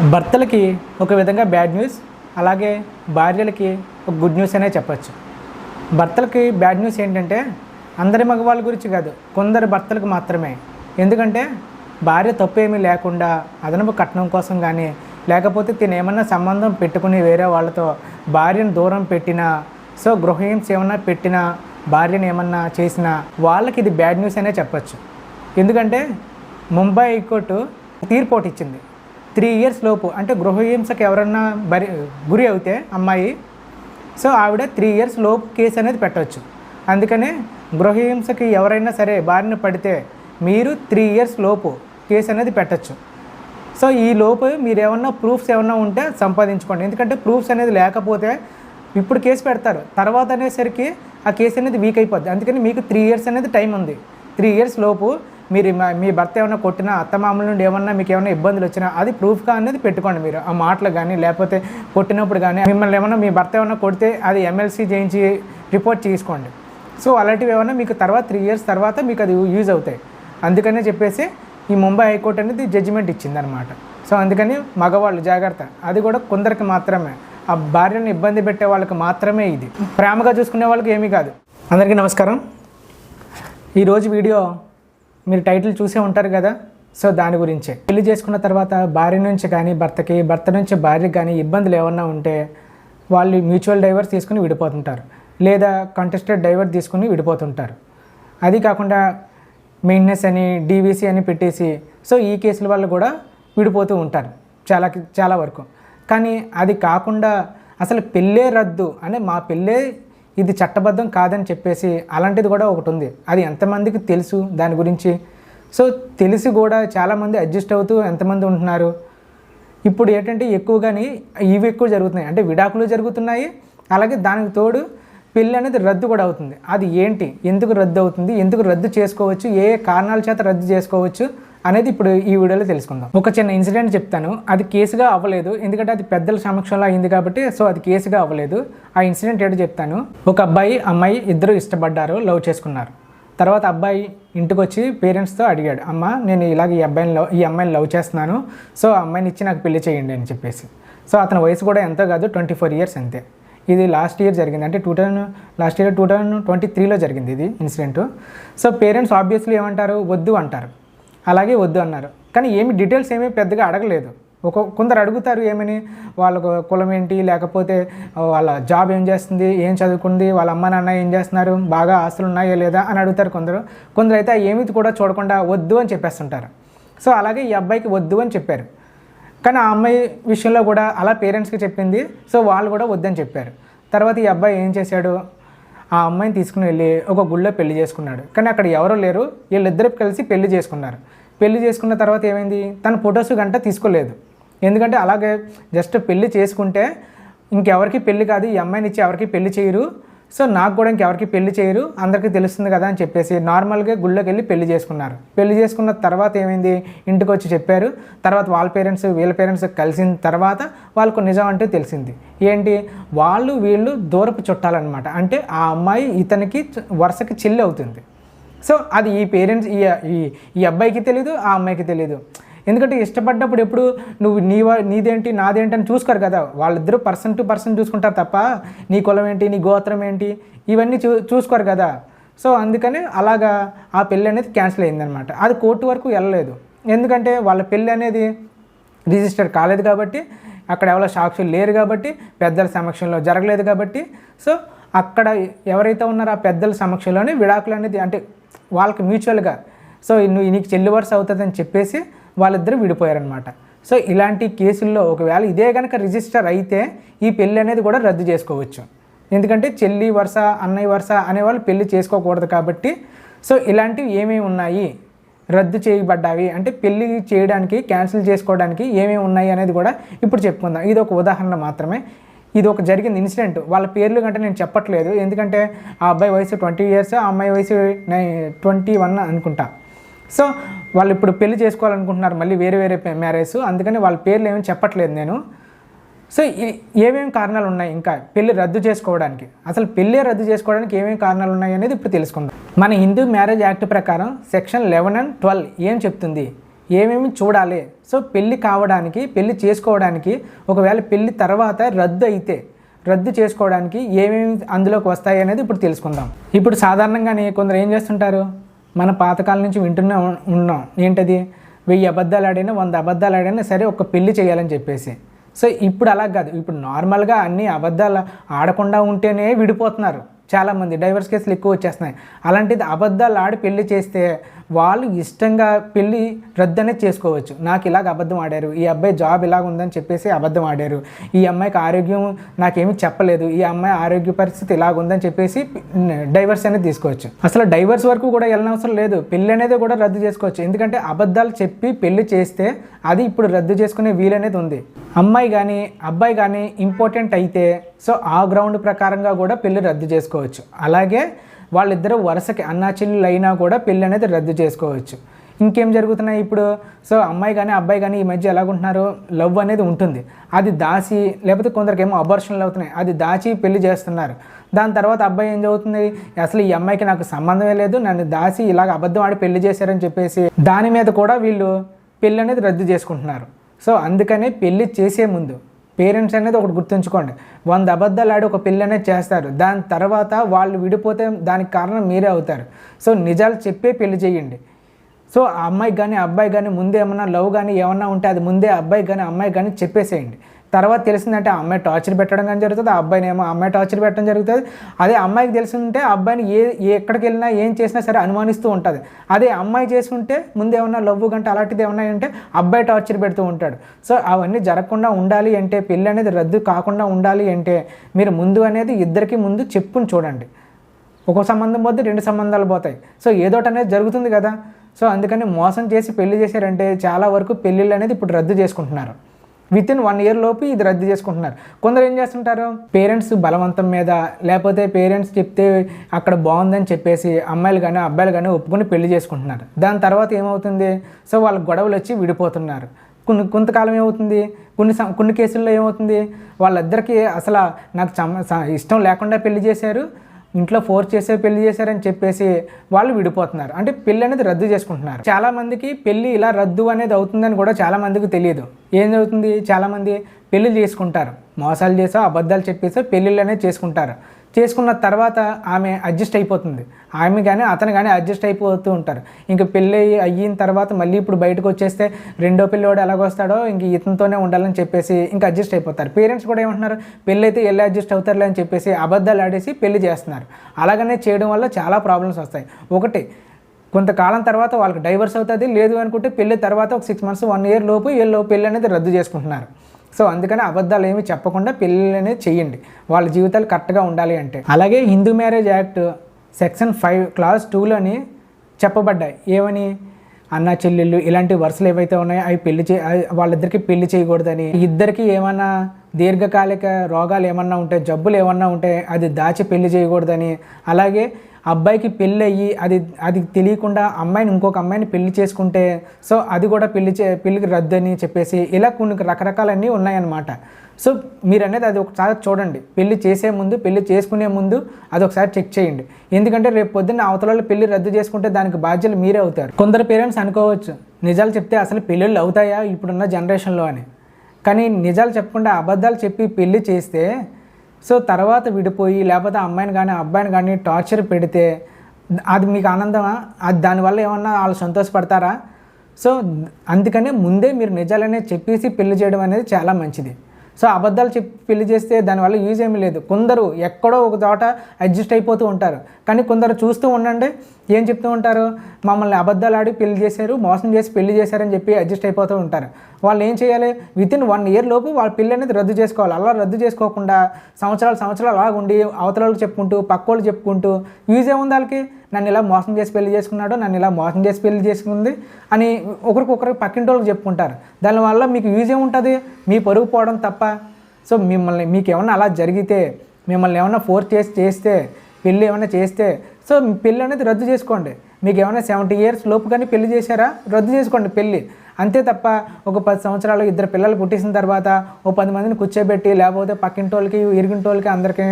భర్తలకి ఒక విధంగా bad news అలాగే భార్యలకి ఒక గుడ్ న్యూస్ అనే చెప్పచ్చు. భర్తలకి బ్యాడ్ న్యూస్ ఏంటంటే అందరి మగవాళ్ళ గురించి కాదు కొందరు భర్తలకు మాత్రమే. ఎందుకంటే భార్య తప్పేమీ లేకుండా అదనపు కట్నం కోసం కానీ లేకపోతే తిను ఏమన్నా సంబంధం పెట్టుకుని వేరే వాళ్ళతో భార్యను దూరం పెట్టినా సో గృహహింస ఏమన్నా పెట్టినా భార్యను ఏమన్నా చేసినా వాళ్ళకి ఇది బ్యాడ్ న్యూస్ అనే చెప్పచ్చు. ఎందుకంటే ముంబై హైకోర్టు తీర్పు ఒకటి ఇచ్చింది త్రీ ఇయర్స్ లోపు అంటే గృహహింసకు ఎవరన్నా బరి గురి అవుతే అమ్మాయి సో ఆవిడ త్రీ ఇయర్స్ లోపు కేసు అనేది పెట్టవచ్చు అందుకనే గృహహింసకి ఎవరైనా సరే బారిన పడితే మీరు త్రీ ఇయర్స్ లోపు కేసు అనేది పెట్టచ్చు. సో ఈ లోపు మీరు ఏమన్నా ప్రూఫ్స్ ఏమన్నా ఉంటే సంపాదించుకోండి. ఎందుకంటే ప్రూఫ్స్ అనేది లేకపోతే ఇప్పుడు కేసు పెడతారు. తర్వాత అనేసరికి ఆ కేసు అనేది వీక్ అయిపోద్ది. అందుకని మీకు త్రీ ఇయర్స్ అనేది టైం ఉంది. త్రీ ఇయర్స్ లోపు మీరు మా- మీ భర్త ఏమైనా కొట్టినా అత్తమామల నుండి ఏమన్నా మీకు ఏమైనా ఇబ్బందులు వచ్చినా అది ప్రూఫ్గా అనేది పెట్టుకోండి మీరు. ఆ మాటలు కానీ లేకపోతే కొట్టినప్పుడు కానీ మిమ్మల్ని ఏమైనా మీ భర్త ఏమైనా కొడితే అది ఎమ్మెల్సీ చేయించి రిపోర్ట్ చేసుకోండి. సో అలాంటివి ఏమైనా మీకు తర్వాత త్రీ ఇయర్స్ తర్వాత మీకు అది యూజ్ అవుతాయి. అందుకనే చెప్పేసి ఈ ముంబై హైకోర్టు అనేది జడ్జిమెంట్ ఇచ్చిందనమాట సో అందుకని మగవాళ్ళు జాగ్రత్త. అది కూడా కొందరికి మాత్రమే. ఆ భార్యను ఇబ్బంది పెట్టే వాళ్ళకి మాత్రమే ఇది. ప్రేమగా చూసుకునే వాళ్ళకి ఏమీ కాదు. అందరికీ నమస్కారం. ఈరోజు వీడియో మీరు టైటిల్ చూసే ఉంటారు కదా? సో దాని గురించే. పెళ్ళి చేసుకున్న తర్వాత భార్య నుంచి కానీ భర్తకి భర్త నుంచి భార్యకి కానీ ఇబ్బందులు ఏమన్నా ఉంటే వాళ్ళు మ్యూచువల్ డైవర్స్ తీసుకుని విడిపోతుంటారు. లేదా కంటెస్టెడ్ డైవర్ తీసుకుని విడిపోతుంటారు. అది కాకుండా మెయింటెనెన్స్ అని డీవీసీ అని పెట్టేసి సో ఈ కేసుల వల్ల కూడా విడిపోతూ ఉంటారు. చాలా చాలా వరకు. కానీ అది కాకుండా అసలు పెళ్ళే రద్దు అంటే మా పెళ్ళే ఇది చట్టబద్ధం కాదని చెప్పేసి అలాంటిది కూడా ఒకటి ఉంది. అది ఎంతమందికి తెలుసు? దాని గురించి. సో తెలిసి కూడా చాలామంది అడ్జస్ట్ అవుతూ ఎంతమంది ఉంటున్నారు? ఇప్పుడు ఏంటంటే ఎక్కువగాని ఇవి ఎక్కువ జరుగుతున్నాయి. అంటే విడాకులు జరుగుతున్నాయి. అలాగే దానికి తోడు పెళ్ళి అనేది రద్దు కూడా అవుతుంది. అది ఏంటి? ఎందుకు రద్దు అవుతుంది? ఎందుకు రద్దు చేసుకోవచ్చు? ఏ ఏ కారణాల చేత రద్దు చేసుకోవచ్చు? అనేది ఇప్పుడు ఈ వీడియోలో తెలుసుకుందాం. ఒక చిన్న ఇన్సిడెంట్ చెప్తాను. అది కేసుగా అవ్వలేదు. ఎందుకంటే అది పెద్దల సమక్షంలో అయింది కాబట్టి సో అది కేసుగా అవ్వలేదు. ఆ ఇన్సిడెంట్ ఏంటో చెప్తాను. ఒక అబ్బాయి అమ్మాయి ఇద్దరు ఇష్టపడ్డారు లవ్ చేసుకున్నారు. తర్వాత అబ్బాయి ఇంటికి వచ్చి పేరెంట్స్తో అడిగాడు అమ్మ నేను ఇలాగ ఈ అబ్బాయిని లవ్ ఈ అమ్మాయిని లవ్ చేస్తున్నాను. సో ఆ అమ్మాయిని ఇచ్చి నాకు పెళ్ళి చేయండి అని చెప్పేసి. సో అతని వయసు కూడా ఎంతో కాదు ట్వంటీ ఫోర్ ఇయర్స్ అంతే. ఇది లాస్ట్ ఇయర్ జరిగింది. అంటే two thousand last year two thousand twenty త్రీలో జరిగింది ఇది ఇన్సిడెంట్. సో పేరెంట్స్ ఆబ్వియస్లీ ఏమంటారు? వద్దు అంటారు. అలాగే వద్దు అన్నారు. కానీ ఏమి డీటెయిల్స్ ఏమీ పెద్దగా అడగలేదు. ఒక కొందరు అడుగుతారు ఏమని వాళ్ళ కులం ఏంటి లేకపోతే వాళ్ళ జాబ్ ఏం చేస్తుంది ఏం చదువుకుంది వాళ్ళ అమ్మ నాన్న ఏం చేస్తున్నారు బాగా ఆస్తులు ఉన్నాయా లేదా అని అడుగుతారు కొందరు. కొందరు అయితే ఏమీ కూడా చూడకుండా వద్దు అని చెప్పేస్తుంటారు. సో అలాగే ఈ అబ్బాయికి వద్దు అని చెప్పారు. కానీ ఆ అమ్మాయి విషయంలో కూడా అలా పేరెంట్స్కి చెప్పింది. సో వాళ్ళు కూడా వద్దని చెప్పారు. తర్వాత ఈ అబ్బాయి ఏం చేశాడు? ఆ అమ్మాయిని తీసుకుని వెళ్ళి ఒక గుళ్ళో పెళ్ళి చేసుకున్నాడు. కానీ అక్కడ ఎవరూ లేరు. వీళ్ళిద్దరు కలిసి పెళ్ళి చేసుకున్నారు. పెళ్ళి చేసుకున్న తర్వాత ఏమైంది? తన ఫొటోస్ గంట తీసుకోలేదు. ఎందుకంటే అలాగే జస్ట్ పెళ్ళి చేసుకుంటే ఇంకెవరికి పెళ్ళి కాదు ఈ అమ్మాయిని ఇచ్చి ఎవరికి పెళ్ళి చేయరు. సో నాకు కూడా ఇంకెవరికి పెళ్ళి చేయరు. అందరికీ తెలుస్తుంది కదా అని చెప్పేసి నార్మల్గా గుళ్ళోకి వెళ్ళి పెళ్ళి చేసుకున్నారు. పెళ్ళి చేసుకున్న తర్వాత ఏమైంది? ఇంటికి వచ్చి చెప్పారు. తర్వాత వాళ్ళ పేరెంట్స్ వీళ్ళ పేరెంట్స్ కలిసిన తర్వాత వాళ్ళకు నిజం అంటే తెలిసింది. ఏంటి? వాళ్ళు వీళ్ళు దూరపు చుట్టాలన్నమాట. అంటే ఆ అమ్మాయి ఇతనికి వరుసకి చెల్లి అవుతుంది. సో అది ఈ పేరెంట్స్ ఈ ఈ- ఈ అబ్బాయికి తెలియదు ఆ అమ్మాయికి తెలియదు ఎందుకంటే ఇష్టపడ్డప్పుడు ఎప్పుడు నువ్వు నీ వా- నీదేంటి నాదేంటి అని చూసుకోరు కదా. వాళ్ళిద్దరూ పర్సన్ టు పర్సన్ చూసుకుంటారు తప్ప నీ కులం ఏంటి నీ గోత్రం ఏంటి ఇవన్నీ చూ చూసుకోరు కదా. సో అందుకని అలాగా ఆ పెళ్ళి అనేది క్యాన్సిల్ అయిందనమాట అది కోర్టు వరకు వెళ్ళలేదు. ఎందుకంటే వాళ్ళ పెళ్ళి అనేది రిజిస్టర్ కాలేదు కాబట్టి అక్కడ ఎవరో సాక్షులు లేరు కాబట్టి పెద్దల సమక్షంలో జరగలేదు కాబట్టి సో అక్కడ ఎవరైతే ఉన్నారో ఆ పెద్దల సమక్షంలోనే విడాకులు అనేది అంటే వాళ్ళకి మ్యూచువల్గా. సో నువ్వు నీకు చెల్లి వరుస అవుతుందని చెప్పేసి వాళ్ళిద్దరూ విడిపోయారనమాట. సో ఇలాంటి కేసుల్లో ఒకవేళ ఇదే కనుక రిజిస్టర్ అయితే ఈ పెళ్ళి అనేది కూడా రద్దు చేసుకోవచ్చు. ఎందుకంటే చెల్లి వరుస అన్నయ్య వరుస అనేవాళ్ళు పెళ్ళి చేసుకోకూడదు కాబట్టి. సో ఇలాంటివి ఏమేమి ఉన్నాయి? రద్దు చేయబడ్డావి? అంటే పెళ్ళి చేయడానికి క్యాన్సిల్ చేసుకోవడానికి ఏమేమి ఉన్నాయి అనేది కూడా ఇప్పుడు చెప్పుకుందాం. ఇది ఒక ఉదాహరణ మాత్రమే. ఇది ఒక జరిగిన ఇన్సిడెంట్. వాళ్ళ పేర్లు కంటే నేను చెప్పట్లేదు. ఎందుకంటే ఆ అబ్బాయి వయసు ట్వంటీ ఇయర్స్ ఆ అమ్మాయి వయసు ట్వంటీ వన్ అనుకుంటా. సో వాళ్ళు ఇప్పుడు పెళ్ళి చేసుకోవాలనుకుంటున్నారు మళ్ళీ వేరే వేరే మ్యారేజ్. అందుకని వాళ్ళ పేర్లు ఏమీ చెప్పట్లేదు నేను. సో ఏమేమి కారణాలు ఉన్నాయి ఇంకా? పెళ్ళి రద్దు చేసుకోవడానికి. అసలు పెళ్ళే రద్దు చేసుకోవడానికి ఏమేమి కారణాలు ఉన్నాయి అనేది ఇప్పుడు తెలుసుకుందాం. మన హిందూ మ్యారేజ్ యాక్ట్ ప్రకారం సెక్షన్ లెవెన్ అండ్ ట్వెల్వ్ ఏం చెప్తుంది? ఏమేమి చూడాలి? సో పెళ్ళి కావడానికి పెళ్ళి చేసుకోవడానికి ఒకవేళ పెళ్ళి తర్వాత రద్దు అయితే రద్దు చేసుకోవడానికి ఏమేమి అందులోకి వస్తాయి అనేది ఇప్పుడు తెలుసుకుందాం. ఇప్పుడు సాధారణంగానే కొందరు ఏం చేస్తుంటారు? మన పాతకాలం నుంచి వింటూనే ఉన్నాం. ఏంటది? వెయ్యి అబద్ధాలు ఆడినా వంద అబద్ధాలు ఆడినా సరే ఒక పెళ్ళి చేయాలని చెప్పేసి. సో ఇప్పుడు అలా కాదు. ఇప్పుడు నార్మల్గా అన్ని అబద్ధాలు ఆడకుండా ఉంటేనే విడిపోతున్నారు. చాలామంది. డైవర్స్ కేసులు ఎక్కువ వచ్చేస్తున్నాయి. అలాంటిది అబద్ధాలు ఆడి పెళ్ళి చేస్తే వాళ్ళు ఇష్టంగా పెళ్ళి రద్దు అనేది చేసుకోవచ్చు. నాకు ఇలాగ అబద్ధం ఆడారు. ఈ అబ్బాయి జాబ్ ఇలాగ ఉందని చెప్పేసి అబద్ధం ఆడారు. ఈ అమ్మాయికి ఆరోగ్యం నాకేమీ చెప్పలేదు. ఈ అమ్మాయి ఆరోగ్య పరిస్థితి ఇలాగ ఉందని చెప్పేసి డైవర్స్ అనేది తీసుకోవచ్చు. అసలు డైవర్స్ వరకు కూడా వెళ్ళనవసరం లేదు. పెళ్ళి అనేది కూడా రద్దు చేసుకోవచ్చు. ఎందుకంటే అబద్ధాలు చెప్పి పెళ్ళి చేస్తే అది ఇప్పుడు రద్దు చేసుకునే వీలు అనేది ఉంది. అమ్మాయి కానీ అబ్బాయి కానీ ఇంపార్టెంట్ అయితే సో ఆ గ్రౌండ్ ప్రకారంగా కూడా పెళ్ళి రద్దు చేసుకోవచ్చు. అలాగే వాళ్ళిద్దరూ వరుసకి అన్నా చెల్లెలు అయినా కూడా పెళ్ళి అనేది రద్దు చేసుకోవచ్చు. ఇంకేం జరుగుతున్నాయి ఇప్పుడు? సో అమ్మాయి కానీ అబ్బాయి కానీ ఈ మధ్య ఎలాగుంటున్నారు? లవ్ అనేది ఉంటుంది. అది దాచి లేకపోతే కొందరికి ఏమో అబర్షన్లు అవుతున్నాయి. అది దాచి పెళ్ళి చేస్తున్నారు. దాని తర్వాత అబ్బాయి ఏం చదువుతుంది? అసలు ఈ అమ్మాయికి నాకు సంబంధమే లేదు. నన్ను దాచి ఇలాగ అబద్ధం ఆడి పెళ్ళి చేశారని చెప్పేసి దాని మీద కూడా వీళ్ళు పెళ్ళి అనేది రద్దు చేసుకుంటున్నారు. సో అందుకనే పెళ్ళి చేసే ముందు పేరెంట్స్ అనేది ఒకటి గుర్తుంచుకోండి. వంద అబద్ధాలు ఆడి ఒక పెళ్ళి అనేది చేస్తారు. దాని తర్వాత వాళ్ళు విడిపోతే దానికి కారణం మీరే అవుతారు. సో నిజాలు చెప్పే పెళ్ళి చేయండి. సో ఆ అమ్మాయి కానీ అబ్బాయి కానీ ముందే ఏమన్నా లవ్ కానీ ఏమన్నా ఉంటే అది ముందే అబ్బాయి కానీ అమ్మాయి కానీ చెప్పేసేయండి. తర్వాత తెలిసిందంటే ఆ అమ్మాయి టార్చర్ పెట్టడం కానీ జరుగుతుంది ఆ అబ్బాయిని ఏమో అమ్మాయి టార్చర్ పెట్టడం జరుగుతుంది. అదే అమ్మాయికి తెలిసింటే ఆ అబ్బాయిని ఏ ఎక్కడికి వెళ్ళినా ఏం చేసినా సరే అనుమానిస్తూ ఉంటుంది. అదే అమ్మాయి చేసుకుంటే ముందు ఏమన్నా లవ్ గంట అలాంటిది ఏమన్నా ఉంటే అబ్బాయి టార్చర్ పెడుతూ ఉంటాడు. సో అవన్నీ జరగకుండా ఉండాలి అంటే పెళ్ళి అనేది రద్దు కాకుండా ఉండాలి అంటే మీరు ముందు అనేది ఇద్దరికి ముందు చెప్పుని చూడండి. ఒక సంబంధం పోతే రెండు సంబంధాలు పోతాయి. సో ఏదోటి అనేది జరుగుతుంది కదా. సో అందుకని మోసం చేసి పెళ్ళి చేశారంటే చాలా వరకు పెళ్ళిళ్ళు అనేది ఇప్పుడు రద్దు చేసుకుంటున్నారు. విత్ ఇన్ వన్ ఇయర్ లోపు ఇది రద్దు చేసుకుంటున్నారు. కొందరు ఏం చేస్తుంటారు? పేరెంట్స్ బలవంతం మీద లేకపోతే పేరెంట్స్ చెప్తే అక్కడ బాగుందని చెప్పేసి అమ్మాయిలు కానీ అబ్బాయిలు కానీ ఒప్పుకొని పెళ్ళి చేసుకుంటున్నారు. దాని తర్వాత ఏమవుతుంది? సో వాళ్ళ గొడవలు వచ్చి విడిపోతున్నారు. కొన్ని కొంతకాలం ఏమవుతుంది? కొన్ని కొన్ని కేసుల్లో ఏమవుతుంది? వాళ్ళిద్దరికీ అసలు నాకు ఇష్టం లేకుండా పెళ్ళి చేశారు. ఇంట్లో ఫోర్స్ చేసే పెళ్ళి చేశారని చెప్పేసి వాళ్ళు విడిపోతున్నారు. అంటే పెళ్ళి అనేది రద్దు చేసుకుంటున్నారు. చాలా మందికి పెళ్ళి ఇలా రద్దు అనేది అవుతుందని కూడా చాలా మందికి తెలియదు. ఏం అవుతుంది చాలా మంది పెళ్ళి చేసుకుంటారు. మోసాలు చేసో అబద్ధాలు చెప్పేసో పెళ్ళిళ్ళు అనేది చేసుకుంటారు. చేసుకున్న తర్వాత ఆమె అడ్జస్ట్ అయిపోతుంది. ఆమె కానీ అతను కానీ అడ్జస్ట్ అయిపోతూ ఉంటారు. ఇంక పెళ్ళి అయిన తర్వాత మళ్ళీ ఇప్పుడు బయటకు వచ్చేస్తే రెండో పిల్లోడు ఎలాగొస్తాడో ఇంక ఇతనితోనే ఉండాలని చెప్పేసి ఇంకా అడ్జస్ట్ అయిపోతారు. పేరెంట్స్ కూడా ఏమంటున్నారు పెళ్ళి అయితే వెళ్ళి అడ్జస్ట్ అవుతారులే అని చెప్పేసి అబద్ధాలు ఆడేసి పెళ్ళి చేస్తున్నారు. అలాగనే చేయడం వల్ల చాలా ప్రాబ్లమ్స్ వస్తాయి. ఒకటి కొంతకాలం తర్వాత వాళ్ళకి డైవర్స్ అవుతుంది. లేదు అనుకుంటే పెళ్ళి తర్వాత ఒక సిక్స్ మంత్స్ వన్ ఇయర్ లోపు వీళ్ళు పెళ్ళి అనేది రద్దు చేసుకుంటున్నారు. సో అందుకని అబద్ధాలు ఏమి చెప్పకుండా పెళ్ళిళ్ళనే చేయండి. వాళ్ళ జీవితాలు కరెక్ట్గా ఉండాలి అంటే. అలాగే Hindu marriage act section five clause టూలోని చెప్పబడ్డాయి. ఏమని? అన్న చెల్లెళ్ళు ఇలాంటి వరుసలు ఏవైతే ఉన్నాయో అవి పెళ్ళి చే వాళ్ళిద్దరికి పెళ్ళి చేయకూడదని. ఇద్దరికి ఏమన్నా దీర్ఘకాలిక రోగాలు ఏమన్నా ఉంటే జబ్బులు ఏమన్నా ఉంటే అది దాచి పెళ్ళి చేయకూడదని. అలాగే అబ్బాయికి పెళ్ళి అయ్యి అది అది తెలియకుండా అమ్మాయిని ఇంకొక అమ్మాయిని పెళ్ళి చేసుకుంటే సో అది కూడా పెళ్ళి చే పెళ్ళికి రద్దు అని చెప్పేసి ఇలా కొన్ని రకరకాలన్నీ ఉన్నాయన్నమాట. సో మీరు అనేది అది ఒకసారి చూడండి. పెళ్ళి చేసే ముందు పెళ్ళి చేసుకునే ముందు అది ఒకసారి చెక్ చేయండి. ఎందుకంటే రేపు పొద్దున్న అవతల పెళ్ళి రద్దు చేసుకుంటే దానికి బాధ్యతలు మీరే అవుతారు. కొందరు పేరెంట్స్ అనుకోవచ్చు నిజాలు చెప్తే అసలు పెళ్ళిళ్ళు అవుతాయా ఇప్పుడున్న జనరేషన్లో అని. కానీ నిజాలు చెప్పకుండా అబద్ధాలు చెప్పి పెళ్ళి చేస్తే సో తర్వాత విడిపోయి లేకపోతే అమ్మాయిని కానీ అబ్బాయిని కానీ టార్చర్ పెడితే అది మీకు ఆనందమా? అది దానివల్ల ఏమన్నా వాళ్ళు సంతోషపడతారా? సో అందుకనే ముందే మీరు నిజాలనే చెప్పేసి పెళ్ళి చేయడం అనేది చాలా మంచిది. సో అబద్ధాలు చెప్పి పెళ్ళి చేస్తే దానివల్ల యూజ్ ఏమీ లేదు. కొందరు ఎక్కడో ఒక చోట అడ్జస్ట్ అయిపోతూ ఉంటారు. కానీ కొందరు చూస్తూ ఉండండి ఏం చెప్తూ ఉంటారు? మమ్మల్ని అబద్ధాలు ఆడి పెళ్ళి చేశారు మోసం చేసి పెళ్ళి చేశారని చెప్పి అడ్జస్ట్ అయిపోతూ ఉంటారు. వాళ్ళు ఏం చేయాలి? విత్ ఇన్ వన్ ఇయర్ లోపు వాళ్ళ పెళ్ళి అనేది రద్దు చేసుకోవాలి. అలా రద్దు చేసుకోకుండా సంవత్సరాలు సంవత్సరాలు అలా ఉండి అవతల వాళ్ళకి చెప్పుకుంటూ పక్కోళ్ళు చెప్పుకుంటూ యూజ్ ఏముంది వాళ్ళకి? నన్ను ఇలా మోసం చేసి పెళ్ళి చేసుకున్నాడు నన్ను ఇలా మోసం చేసి పెళ్ళి చేసుకుంది అని ఒకరికొకరు పక్కింటోళ్ళకి చెప్పుకుంటారు. దానివల్ల మీకు యూజ్ ఏముంటుంది? మీ పరుగు పోవడం తప్ప. సో మిమ్మల్ని మీకు ఏమన్నా అలా జరిగితే మిమ్మల్ని ఏమన్నా ఫోర్స్ చేసి చేస్తే పెళ్ళి ఏమైనా చేస్తే సో పెళ్ళి అనేది రద్దు చేసుకోండి. మీకు ఏమైనా సెవెంటీ ఇయర్స్ లోపు కానీ పెళ్ళి చేశారా? రద్దు చేసుకోండి పెళ్ళి. అంతే తప్ప ఒక పది సంవత్సరాలు ఇద్దరు పిల్లలు పుట్టేసిన తర్వాత ఓ పది మందిని కూర్చోబెట్టి లేకపోతే పక్కింటోళ్ళకి ఇరిగింటోళ్ళకి అందరికీ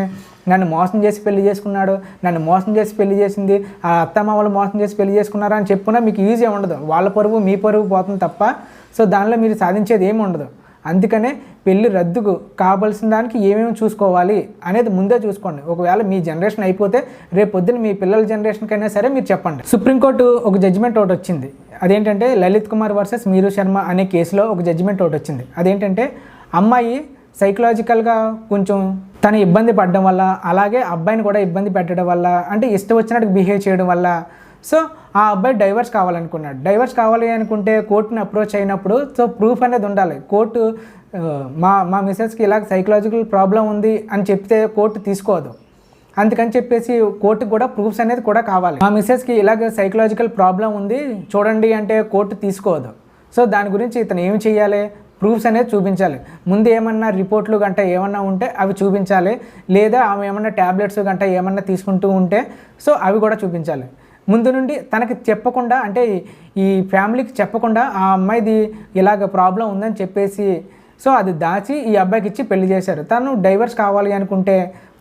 నన్ను మోసం చేసి పెళ్ళి చేసుకున్నాడు నన్ను మోసం చేసి పెళ్ళి చేసింది ఆ అత్తమామలు మోసం చేసి పెళ్ళి చేసుకున్నారా అని చెప్పుకున్నా మీకు ఈజీ ఉండదు. వాళ్ళ పరువు మీ పరువు పోతుంది తప్ప సో దానిలో మీరు సాధించేది ఏమి ఉండదు. అందుకనే పెళ్ళి రద్దుకు కావాల్సిన దానికి ఏమేమి చూసుకోవాలి అనేది ముందే చూసుకోండి. ఒకవేళ మీ జనరేషన్ అయిపోతే రేపు పొద్దున్న మీ పిల్లల జనరేషన్కైనా సరే మీరు చెప్పండి. సుప్రీంకోర్టు ఒక జడ్జిమెంట్ ఒకటి వచ్చింది. అదేంటంటే లలిత్ కుమార్ వర్సెస్ మీరు శర్మ అనే కేసులో ఒక జడ్జిమెంట్ ఒకటి వచ్చింది. అదేంటంటే అమ్మాయి సైకలాజికల్గా కొంచెం తను ఇబ్బంది పడడం వల్ల అలాగే అబ్బాయిని కూడా ఇబ్బంది పెట్టడం వల్ల అంటే ఇష్టం వచ్చినట్టు బిహేవ్ చేయడం వల్ల సో ఆ అబ్బాయి డైవర్స్ కావాలనుకున్నాడు. డైవర్స్ కావాలి అనుకుంటే కోర్టుని అప్రోచ్ అయినప్పుడు సో ప్రూఫ్ అనేది ఉండాలి. కోర్టు మా మా మిసెస్కి ఇలా సైకలాజికల్ ప్రాబ్లం ఉంది అని చెప్తే కోర్టు తీసుకోదు. అందుకని చెప్పేసి కోర్టుకు కూడా ప్రూఫ్స్ అనేది కూడా కావాలి. మా మిసెస్కి ఇలాగ సైకలాజికల్ ప్రాబ్లం ఉంది చూడండి అంటే కోర్టు తీసుకోదు. సో దాని గురించి ఇతను ఏం చేయాలి ప్రూఫ్స్ అనేది చూపించాలి. ముందు ఏమన్నా రిపోర్ట్లు గంట ఏమన్నా ఉంటే అవి చూపించాలి. లేదా ఆమె ఏమన్నా ట్యాబ్లెట్స్ గంట ఏమన్నా తీసుకుంటూ ఉంటే సో అవి కూడా చూపించాలి. ముందు నుండి తనకి చెప్పకుండా అంటే ఈ ఫ్యామిలీకి చెప్పకుండా ఆ అమ్మాయిది ఇలాగ ప్రాబ్లం ఉందని చెప్పేసి సో అది దాచి ఈ అబ్బాయికి ఇచ్చి పెళ్ళి చేశారు. తను డైవర్స్ కావాలి అనుకుంటే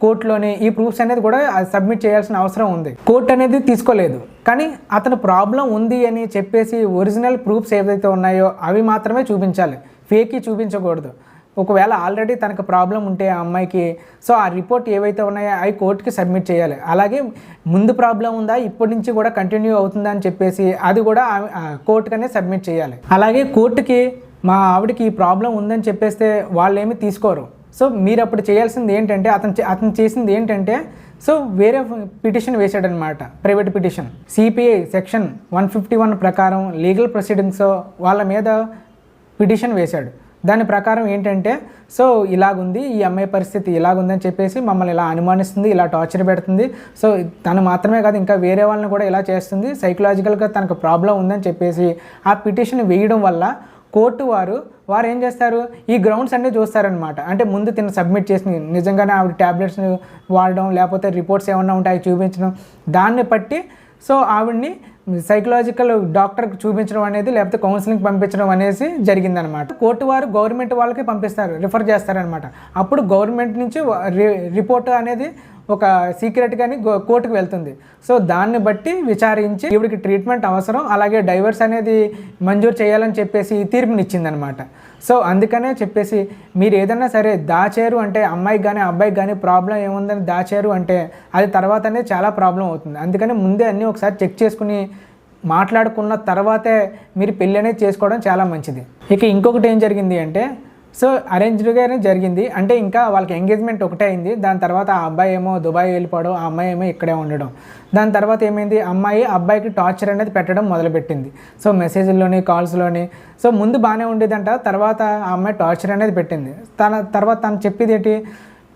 కోర్టులోనే ఈ ప్రూఫ్స్ అనేది కూడా సబ్మిట్ చేయాల్సిన అవసరం ఉంది. కోర్టు అనేది తీసుకోలేదు. కానీ అతను ప్రాబ్లం ఉంది అని చెప్పేసి ఒరిజినల్ ప్రూఫ్స్ ఏవైతే ఉన్నాయో అవి మాత్రమే చూపించాలి. ఫేక్కి చూపించకూడదు. ఒకవేళ ఆల్రెడీ తనకు ప్రాబ్లం ఉంటే ఆ అమ్మాయికి సో ఆ రిపోర్ట్ ఏవైతే ఉన్నాయో అవి కోర్టుకి సబ్మిట్ చేయాలి. అలాగే ముందు ప్రాబ్లం ఉందా ఇప్పటి నుంచి కూడా కంటిన్యూ అవుతుందా అని చెప్పేసి అది కూడా కోర్టుకనే సబ్మిట్ చేయాలి. అలాగే కోర్టుకి మా ఆవిడకి ఈ ప్రాబ్లం ఉందని చెప్పేస్తే వాళ్ళు ఏమి తీసుకోరు. సో మీరు అప్పుడు చేయాల్సింది ఏంటంటే అతను చే- అతను చేసింది ఏంటంటే సో వేరే petition వేసాడనమాట private petition CPI section one fifty one ప్రకారం లీగల్ ప్రొసీడింగ్స్ వాళ్ళ మీద పిటిషన్ వేశాడు. దాని ప్రకారం ఏంటంటే సో ఇలాగుంది ఈ అమ్మాయి పరిస్థితి ఇలాగుందని చెప్పేసి మమ్మల్ని ఇలా అనుమానిస్తుంది ఇలా టార్చర్ పెడుతుంది. సో తను మాత్రమే కాదు ఇంకా వేరే వాళ్ళని కూడా ఇలా చేస్తుంది. సైకలాజికల్గా తనకు ప్రాబ్లం ఉందని చెప్పేసి ఆ పిటిషన్ వేయడం వల్ల కోర్టు వారు వారు ఏం చేస్తారు? ఈ గ్రౌండ్స్ అన్నీ చూస్తారనమాట అంటే ముందు తిన సబ్మిట్ చేసి నిజంగానే ఆవిడ ట్యాబ్లెట్స్ వాడడం లేకపోతే రిపోర్ట్స్ ఏమన్నా ఉంటాయి చూపించడం దాన్ని బట్టి సో ఆవిడ్ని సైకలాజికల్ డాక్టర్కి చూపించడం అనేది లేకపోతే కౌన్సిలింగ్ పంపించడం అనేసి జరిగిందనమాట. కోర్టు వారు గవర్నమెంట్ వాళ్ళకి పంపిస్తారు రిఫర్ చేస్తారనమాట. అప్పుడు గవర్నమెంట్ నుంచి రి- రిపోర్ట్ అనేది ఒక సీక్రెట్ కానీ కోర్టుకు వెళ్తుంది. సో దాన్ని బట్టి విచారించి ఈవిడికి ట్రీట్మెంట్ అవసరం. అలాగే డైవర్స్ అనేది మంజూరు చేయాలని చెప్పేసి తీర్పునిచ్చిందనమాట. సో అందుకనే చెప్పేసి మీరు ఏదైనా సరే దాచారు అంటే అమ్మాయికి కానీ అబ్బాయికి కానీ ప్రాబ్లం ఏముందని దాచారు అంటే అది తర్వాత అనేది చాలా ప్రాబ్లం అవుతుంది. అందుకని ముందే అన్నీ ఒకసారి చెక్ చేసుకుని మాట్లాడుకున్న తర్వాతే మీరు పెళ్ళి అనేది చేసుకోవడం చాలా మంచిది. ఇక ఇంకొకటి ఏం జరిగింది అంటే సో అరేంజ్డ్గానే జరిగింది. అంటే ఇంకా వాళ్ళకి ఎంగేజ్మెంట్ ఒకటే అయింది. దాని తర్వాత ఆ అబ్బాయి ఏమో దుబాయ్ వెళ్ళిపోవడం ఆ అమ్మాయి ఏమో ఇక్కడే ఉండడం. దాని తర్వాత ఏమైంది? అమ్మాయి అబ్బాయికి టార్చర్ అనేది పెట్టడం మొదలుపెట్టింది. సో మెసేజ్లోని కాల్స్లోని సో ముందు బాగానే ఉండేదంట. తర్వాత ఆ అమ్మాయి టార్చర్ అనేది పెట్టింది. తన తర్వాత తను చెప్పేది ఏంటి?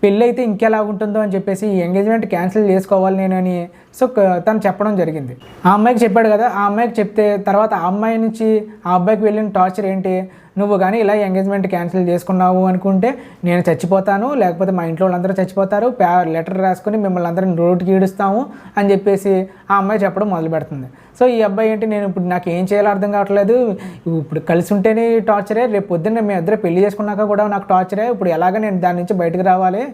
పెళ్ళి అయితే ఇంకెలా ఉంటుందో అని చెప్పేసి ఈ ఎంగేజ్మెంట్ క్యాన్సిల్ చేసుకోవాలి నేను అని సో తను చెప్పడం జరిగింది. ఆ అమ్మాయికి చెప్పాడు కదా. ఆ అమ్మాయికి చెప్తే తర్వాత ఆ అమ్మాయి నుంచి ఆ అబ్బాయికి వెళ్ళిన టార్చర్ ఏంటి? నువ్వు కానీ ఇలా ఎంగేజ్మెంట్ క్యాన్సిల్ చేసుకున్నావు అనుకుంటే నేను చచ్చిపోతాను లేకపోతే మా ఇంట్లో వాళ్ళందరూ చచ్చిపోతారు ప్యా లెటర్ రాసుకుని మిమ్మల్ని అందరం రోడ్డుకి ఈడుస్తాము అని చెప్పేసి ఆ అమ్మాయి చెప్పడం మొదలు పెడుతుంది. సో ఈ అబ్బాయి ఏంటి నేను ఇప్పుడు నాకు ఏం చేయాలో అర్థం కావట్లేదు. ఇప్పుడు కలిసి ఉంటేనే టార్చరే రేపు పొద్దున్న మీ ఇద్దరు పెళ్ళి చేసుకున్నాక కూడా నాకు టార్చరే ఇప్పుడు ఎలాగ నేను దాని నుంచి బయటకు రావాలి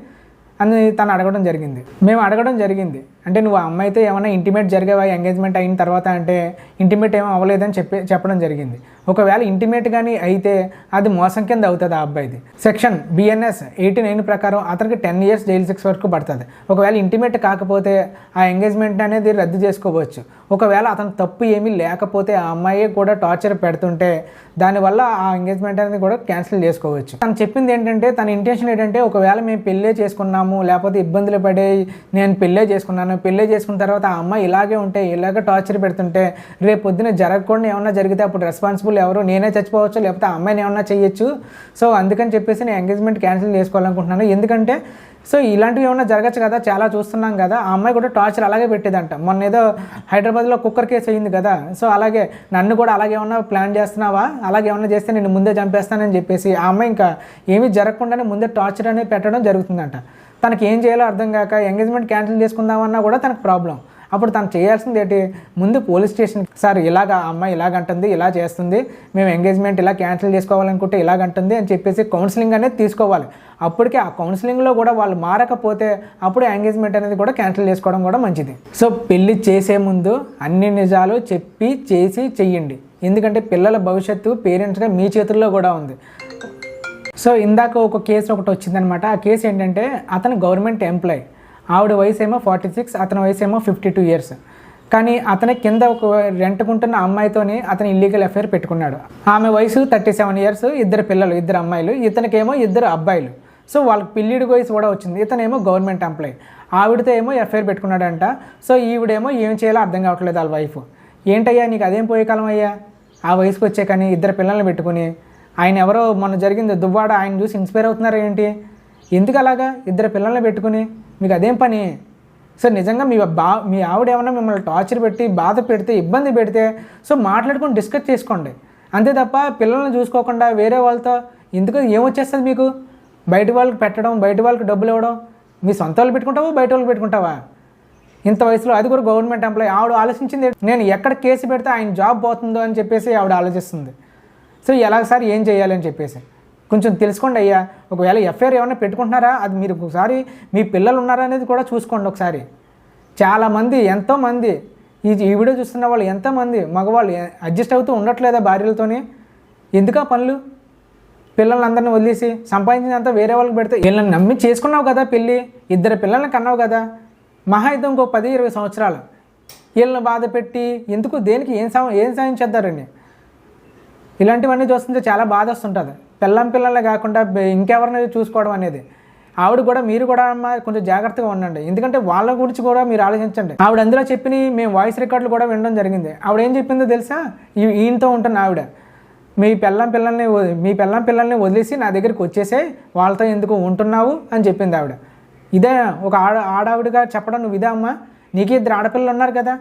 అని తను అడగడం జరిగింది. మేము అడగడం జరిగింది. అంటే నువ్వు ఆ అమ్మాయితో ఏమైనా ఇంటిమేట్ జరిగేవా ఎంగేజ్మెంట్ అయిన తర్వాత అంటే ఇంటిమేట్ ఏమీ అవ్వలేదని చెప్పి చెప్పడం జరిగింది. ఒకవేళ ఇంటిమేట్ కానీ అయితే అది మోసం కింద అవుతుంది ఆ అబ్బాయిది. సెక్షన్ బిఎన్ఎస్ ఎయిటీ నైన్ ప్రకారం అతనికి టెన్ ఇయర్స్ జైలు శిక్ష వరకు పడుతుంది. ఒకవేళ ఇంటిమేట్ కాకపోతే ఆ ఎంగేజ్మెంట్ అనేది రద్దు చేసుకోవచ్చు. ఒకవేళ అతను తప్పు ఏమీ లేకపోతే ఆ అమ్మాయి కూడా టార్చర్ పెడుతుంటే దానివల్ల ఆ ఎంగేజ్మెంట్ అనేది కూడా క్యాన్సిల్ చేసుకోవచ్చు. తను చెప్పింది ఏంటంటే తన ఇంటెన్షన్ ఏంటంటే ఒకవేళ మేము పెళ్ళే చేసుకున్నాము లేకపోతే ఇబ్బందులు పడే నేను పెళ్ళే చేసుకున్నాను పెళ్ళే చేసుకున్న తర్వాత ఆ అమ్మాయి ఇలాగే ఉంటే ఇలాగే టార్చర్ పెడుతుంటే రేపు పొద్దున జరగకుండా ఏమన్నా జరిగితే అప్పుడు రెస్పాన్సిబుల్ ఎవరు నేనే చచ్చిపోవచ్చు లేకపోతే ఆ అమ్మాయిని ఏమన్నా చేయొచ్చు? సో అందుకని చెప్పేసి నేను ఎంగేజ్మెంట్ క్యాన్సిల్ చేసుకోవాలనుకుంటున్నాను. ఎందుకంటే సో ఇలాంటివి ఏమన్నా జరగచ్చు కదా? చాలా చూస్తున్నాం కదా? ఆ అమ్మాయి కూడా టార్చర్ అలాగే పెట్టేదంట. మొన్న ఏదో హైదరాబాద్లో కుక్కర్ కేసు అయింది కదా? సో అలాగే నన్ను కూడా అలాగే ఏమన్నా ప్లాన్ చేస్తున్నావా? అలాగే ఏమన్నా చేస్తే నేను ముందే చంపేస్తానని చెప్పేసి ఆ అమ్మాయి ఇంకా ఏమీ జరగకుండానే ముందే టార్చర్ అనేది పెట్టడం జరుగుతుందంట. తనకి ఏం చేయాలో అర్థం కాక ఎంగేజ్మెంట్ క్యాన్సిల్ చేసుకుందామన్నా కూడా తనకు ప్రాబ్లం. అప్పుడు తను చేయాల్సింది ఏంటి? ముందు పోలీస్ స్టేషన్ సార్ ఇలాగ అమ్మాయి ఇలాగంటుంది ఇలా చేస్తుంది మేము ఎంగేజ్మెంట్ ఇలా క్యాన్సిల్ చేసుకోవాలనుకుంటే ఇలాగంటుంది అని చెప్పేసి కౌన్సిలింగ్ అనేది తీసుకోవాలి. అప్పటికే ఆ కౌన్సిలింగ్లో కూడా వాళ్ళు మారకపోతే అప్పుడు ఎంగేజ్మెంట్ అనేది కూడా క్యాన్సిల్ చేసుకోవడం కూడా మంచిది. సో పెళ్ళి చేసే ముందు అన్ని నిజాలు చెప్పి చేసి చెయ్యండి. ఎందుకంటే పిల్లల భవిష్యత్తు పేరెంట్స్గా మీ చేతుల్లో కూడా ఉంది. సో ఇందాక ఒక కేసు ఒకటి వచ్చిందనమాట ఆ కేసు ఏంటంటే అతను గవర్నమెంట్ ఎంప్లాయ్. ఆవిడ వయసు ఏమో ఫార్టీ సిక్స్ అతని వయసు ఏమో ఫిఫ్టీ టూ ఇయర్స్. కానీ అతని కింద ఒక రెంట్కుంటున్న అమ్మాయితోని అతను ఇల్లీగల్ ఎఫ్ఐఆర్ పెట్టుకున్నాడు. ఆమె వయసు థర్టీ సెవెన్ ఇయర్స్ ఇద్దరు పిల్లలు ఇద్దరు అమ్మాయిలు ఇతనికేమో ఇద్దరు అబ్బాయిలు. సో వాళ్ళకి పిల్లిడి వయసు కూడా వచ్చింది. ఇతనేమో గవర్నమెంట్ ఎంప్లాయ్ ఆవిడతో ఏమో ఎఫ్ఐఆర్ పెట్టుకున్నాడంట. సో ఈవిడేమో ఏం చేయాలో అర్థం కావట్లేదు వాళ్ళ వైఫ్ ఏంటయ్యా నీకు అదేం పోయే కాలం అయ్యా? ఆ వయసుకు వచ్చే కానీ ఇద్దరు పిల్లల్ని పెట్టుకుని ఆయన ఎవరో మొన్న జరిగింది దువ్వాడ ఆయన చూసి ఇన్స్పైర్ అవుతున్నారు ఏంటి ఎందుకు అలాగా? ఇద్దరు పిల్లల్ని పెట్టుకుని మీకు అదేం పని? సో నిజంగా మీ బా మీ ఆవిడ ఏమన్నా మిమ్మల్ని టార్చర్ పెట్టి బాధ పెడితే ఇబ్బంది పెడితే సో మాట్లాడుకొని డిస్కస్ చేసుకోండి. అంతే తప్ప పిల్లల్ని చూసుకోకుండా వేరే వాళ్ళతో ఎందుకు ఏమొచ్చేస్తుంది మీకు? బయట వాళ్ళకి పెట్టడం బయట వాళ్ళకి డబ్బులు ఇవ్వడం మీ సొంత వాళ్ళు పెట్టుకుంటావా బయట వాళ్ళు పెట్టుకుంటావా? ఇంత వయసులో అది కూడా గవర్నమెంట్ ఎంప్లాయీ ఆవిడ ఆలోచించింది నేను ఎక్కడ కేసు పెడితే ఆయన జాబ్ పోతుందో అని చెప్పేసి ఆవిడ ఆలోచిస్తుంది. సో ఎలాగ సార్ ఏం చేయాలి అని చెప్పేసి? కొంచెం తెలుసుకోండి అయ్యా. ఒకవేళ ఎఫ్ఐఆర్ ఏమైనా పెట్టుకుంటున్నారా? అది మీరు ఒకసారి మీ పిల్లలు ఉన్నారా అనేది కూడా చూసుకోండి ఒకసారి. చాలామంది ఎంతోమంది ఈ ఈ వీడియో చూస్తున్న వాళ్ళు ఎంతోమంది మగవాళ్ళు అడ్జస్ట్ అవుతూ ఉండట్లేదా భార్యలతోని? ఎందుకా పనులు? పిల్లలందరిని వదిలేసి సంపాదించినంత వేరే వాళ్ళకి పెడితే వీళ్ళని నమ్మి చేసుకున్నావు కదా పెళ్ళి? ఇద్దరు పిల్లల్ని కన్నావు కదా? మహా అయితే ఇంకో పది ఇరవై సంవత్సరాలు. వీళ్ళని బాధ పెట్టి ఎందుకు దేనికి ఏం సా ఏం సాయం చేద్దారండి? ఇలాంటివన్నీ చూస్తుంటే చాలా బాధ వస్తుంటుంది. పిల్లం పిల్లలే కాకుండా ఇంకెవరిని చూసుకోవడం అనేది. ఆవిడ కూడా మీరు కూడా అమ్మ కొంచెం జాగ్రత్తగా ఉండండి. ఎందుకంటే వాళ్ళ గురించి కూడా మీరు ఆలోచించండి. ఆవిడ అందులో చెప్పిన మేము వాయిస్ రికార్డులు కూడా వినడం జరిగింది. ఆవిడ ఏం చెప్పిందో తెలుసా? ఈయనతో ఉంటుంది ఆవిడ. మీ పిల్లం పిల్లల్ని మీ పిల్లం పిల్లల్ని వదిలేసి నా దగ్గరికి వచ్చేసే వాళ్ళతో ఎందుకు ఉంటున్నావు? అని చెప్పింది ఆవిడ. ఇదే ఒక ఆడ ఆడావిడగా చెప్పడం నువ్వు ఇదే అమ్మా. నీకు ఇద్దరు ఆడపిల్లలు ఉన్నారు కదా.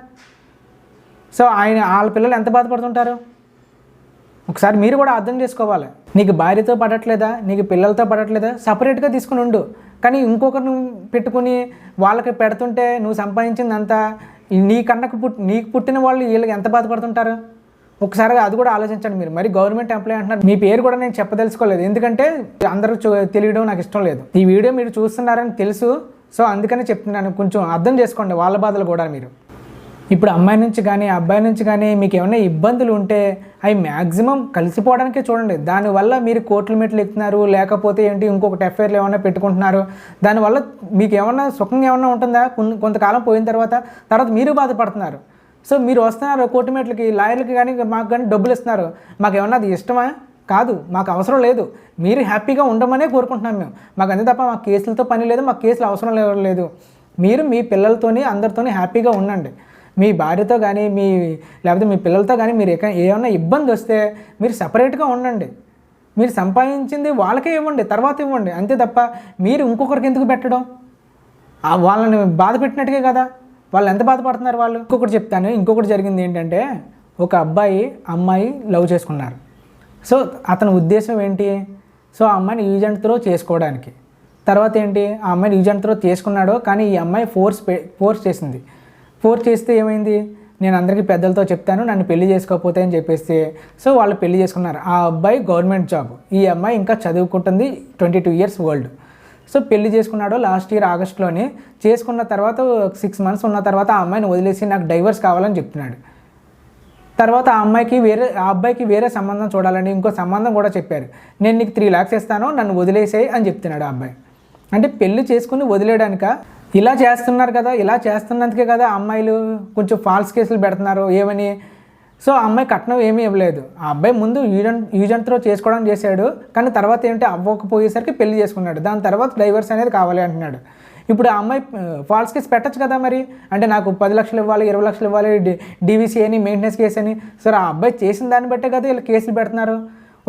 సో ఆయన వాళ్ళ పిల్లలు ఎంత బాధపడుతుంటారు? ఒకసారి మీరు కూడా అర్థం చేసుకోవాలి. నీకు భార్యతో పడట్లేదా? నీకు పిల్లలతో పడట్లేదా? సపరేట్గా తీసుకుని ఉండు. కానీ ఇంకొకరిని పెట్టుకుని వాళ్ళకి పెడుతుంటే నువ్వు సంపాదించిందంతా నీ కన్నకు పుట్ నీకు పుట్టిన వాళ్ళు వీళ్ళకి ఎంత బాధపడుతుంటారు? ఒకసారి అది కూడా ఆలోచించండి మీరు. మరి గవర్నమెంట్ ఎంప్లాయ్ అంటున్నారు. మీ పేరు కూడా నేను చెప్పదలుచుకోలేదు. ఎందుకంటే అందరూ చూ- తెలియడం నాకు ఇష్టం లేదు. ఈ వీడియో మీరు చూస్తున్నారని తెలుసు. సో అందుకనే చెప్తున్నాను. కొంచెం అర్థం చేసుకోండి. వాళ్ళ బాధలు కూడా మీరు. ఇప్పుడు అమ్మాయి నుంచి కానీ అబ్బాయి నుంచి కానీ మీకు ఏమైనా ఇబ్బందులు ఉంటే అవి మ్యాక్సిమం కలిసిపోవడానికే చూడండి. దానివల్ల మీరు కోట్ల మెట్లు ఎక్కుతున్నారు లేకపోతే ఏంటి ఇంకొకటి ఎఫ్ఐఆర్లు ఏమైనా పెట్టుకుంటున్నారు. దానివల్ల మీకు ఏమన్నా సుఖం ఏమన్నా ఉంటుందా? కొంతకాలం పోయిన తర్వాత తర్వాత మీరు బాధపడుతున్నారు. సో మీరు వస్తున్నారు కోర్టు మెట్లకి లాయర్లకి కానీ మాకు కానీ డబ్బులు ఇస్తున్నారు. మాకు ఏమన్నా అది ఇష్టమా? కాదు మాకు అవసరం లేదు. మీరు హ్యాపీగా ఉండమనే కోరుకుంటున్నాం మేము. మాకు అంతే తప్ప మాకు కేసులతో పని లేదు మాకు కేసులు అవసరం లేదు. మీరు మీ పిల్లలతోని అందరితోని హ్యాపీగా ఉండండి. మీ భార్యతో కానీ మీ లేకపోతే మీ పిల్లలతో కానీ మీరు ఏమైనా ఇబ్బంది వస్తే మీరు సపరేట్గా ఉండండి. మీరు సంపాదించింది వాళ్ళకే ఇవ్వండి తర్వాత ఇవ్వండి. అంతే తప్ప మీరు ఇంకొకరికి ఎందుకు పెట్టడం? వాళ్ళని బాధ పెట్టినట్టుగా కదా. వాళ్ళు ఎంత బాధపడుతున్నారు వాళ్ళు? ఇంకొకటి చెప్తాను. ఇంకొకటి జరిగింది ఏంటంటే ఒక అబ్బాయి అమ్మాయి లవ్ చేసుకున్నారు. సో అతని ఉద్దేశం ఏంటి? సో ఆ అమ్మాయిని యూజ్ త్రో చేసుకోవడానికి. తర్వాత ఏంటి? ఆ అమ్మాయిని యూజ్ త్రో చేసుకున్నాడు కానీ ఈ అమ్మాయి ఫోర్స్ ఫోర్స్ చేసింది. ఫోర్స్ చేస్తే ఏమైంది? నేను అందరికీ పెద్దలతో చెప్తాను నన్ను పెళ్ళి చేసుకోకపోతే అని చెప్పేస్తే. సో వాళ్ళు పెళ్ళి చేసుకున్నారు. ఆ అబ్బాయి గవర్నమెంట్ జాబ్. ఈ అమ్మాయి ఇంకా చదువుకుంటుంది twenty two years old. So పెళ్ళి చేసుకున్నాడు లాస్ట్ ఇయర్ ఆగస్ట్లోనే. చేసుకున్న తర్వాత సిక్స్ మంత్స్ ఉన్న తర్వాత ఆ అమ్మాయిని వదిలేసి నాకు డైవర్స్ కావాలని చెప్తున్నాడు. తర్వాత ఆ అమ్మాయికి వేరే ఆ అబ్బాయికి వేరే సంబంధం చూడాలని ఇంకో సంబంధం కూడా చెప్పారు. నేను నీకు త్రీ ల్యాక్స్ ఇస్తాను నన్ను వదిలేసేయి అని చెప్తున్నాడు ఆ అబ్బాయి. అంటే పెళ్ళి చేసుకుని వదిలేయడానిక? ఇలా చేస్తున్నారు కదా ఇలా చేస్తున్నందుకే కదా అమ్మాయిలు కొంచెం ఫాల్స్ కేసులు పెడుతున్నారు ఏమని? సో ఆ అమ్మాయి కట్నం ఏమీ ఇవ్వలేదు. ఆ అబ్బాయి ముందు యూజన్ యూజన్తో చేసుకోవడం చేశాడు కానీ తర్వాత ఏంటి అవ్వకపోయేసరికి పెళ్ళి చేసుకున్నాడు. దాని తర్వాత డైవర్స్ అనేది కావాలి అంటున్నాడు. ఇప్పుడు ఆ అమ్మాయి ఫాల్స్ కేసు పెట్టచ్చు కదా మరి? అంటే నాకు పది లక్షలు ఇవ్వాలి ఇరవై లక్షలు ఇవ్వాలి డీవీసీ అని మెయింటెనెన్స్ కేసు అని. సరే ఆ అబ్బాయి చేసిన దాన్ని బట్టే కదా వీళ్ళు కేసులు పెడుతున్నారు.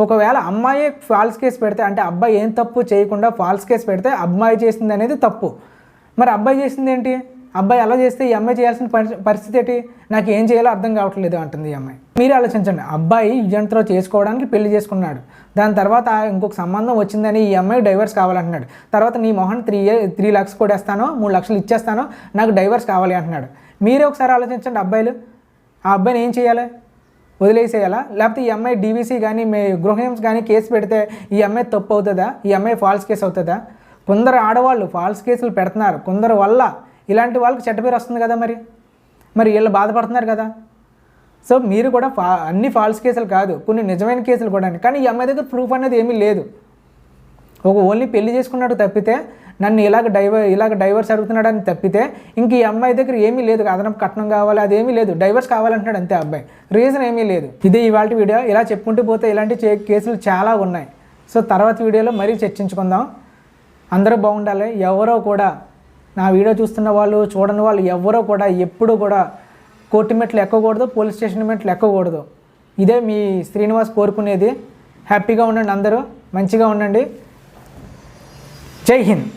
ఒకవేళ అమ్మాయి ఫాల్స్ కేసు పెడితే అంటే అబ్బాయి ఏం తప్పు చేయకుండా ఫాల్స్ కేసు పెడితే అమ్మాయి చేసింది అనేది తప్పు. మరి అబ్బాయి చేసింది ఏంటి? అబ్బాయి అలా చేస్తే ఈ అమ్మాయి చేయాల్సిన పరిస్థితి ఏంటి? నాకు ఏం చేయాలో అర్థం కావట్లేదు అంటుంది ఈ అమ్మాయి. మీరు ఆలోచించండి. అబ్బాయి యుజంత్రో చేసుకోవడానికి పెళ్ళి చేసుకున్నాడు. దాని తర్వాత ఇంకొక సంబంధం వచ్చిందని ఈ అమ్మాయి డైవర్స్ కావాలంటున్నాడు. తర్వాత నీ మొహన్ త్రీ త్రీ లాక్స్ కొడేస్తానో మూడు లక్షలు ఇచ్చేస్తాను నాకు డైవర్స్ కావాలి అంటున్నాడు. మీరే ఒకసారి ఆలోచించండి అబ్బాయిలు. ఆ అబ్బాయిని ఏం చేయాలి? వదిలేసేయాలా? లేకపోతే ఈ అమ్మాయి డీవీసీ కానీ మీ గృహహింస కానీ కేసు పెడితే ఈ అమ్మాయి తప్పు అవుతుందా? ఈ అమ్మాయి ఫాల్స్ కేసు అవుతుందా? కొందరు ఆడవాళ్ళు ఫాల్స్ కేసులు పెడుతున్నారు. కొందరు వల్ల ఇలాంటి వాళ్ళకి చెడ్డ పేరు వస్తుంది కదా మరి? మరి వీళ్ళు బాధపడుతున్నారు కదా? సో మీరు కూడా ఫా అన్ని ఫాల్స్ కేసులు కాదు కొన్ని నిజమైన కేసులు కూడా కానీ ఈ అమ్మాయి దగ్గర ప్రూఫ్ అనేది ఏమీ లేదు. ఒక ఓన్లీ పెళ్ళి చేసుకున్నాడు తప్పితే నన్ను ఇలాగ డైవర్ ఇలాగ డైవర్స్ అడుగుతున్నాడని తప్పితే ఇంక ఈ అమ్మాయి దగ్గర ఏమీ లేదు. అదనపు కట్నం కావాలి అదేమీ లేదు. డైవర్స్ కావాలంటున్నాడు అంతే అబ్బాయి. రీజన్ ఏమీ లేదు. ఇదే ఇవాళ వీడియో. ఇలా చెప్పుకుంటూ పోతే ఇలాంటి చే- కేసులు చాలా ఉన్నాయి. సో తర్వాత వీడియోలో మరీ చర్చించుకుందాం. అందరూ బాగుండాలి ఎవరో కూడా. నా వీడియో చూస్తున్న వాళ్ళు చూడని వాళ్ళు ఎవరో కూడా ఎప్పుడూ కూడా కోర్టు మెట్లు ఎక్కకూడదు పోలీస్ స్టేషన్ మెట్లు ఎక్కకూడదు. ఇదే మీ శ్రీనివాస్ కోరుకునేది. హ్యాపీగా ఉండండి అందరూ మంచిగా ఉండండి. జై హింద్.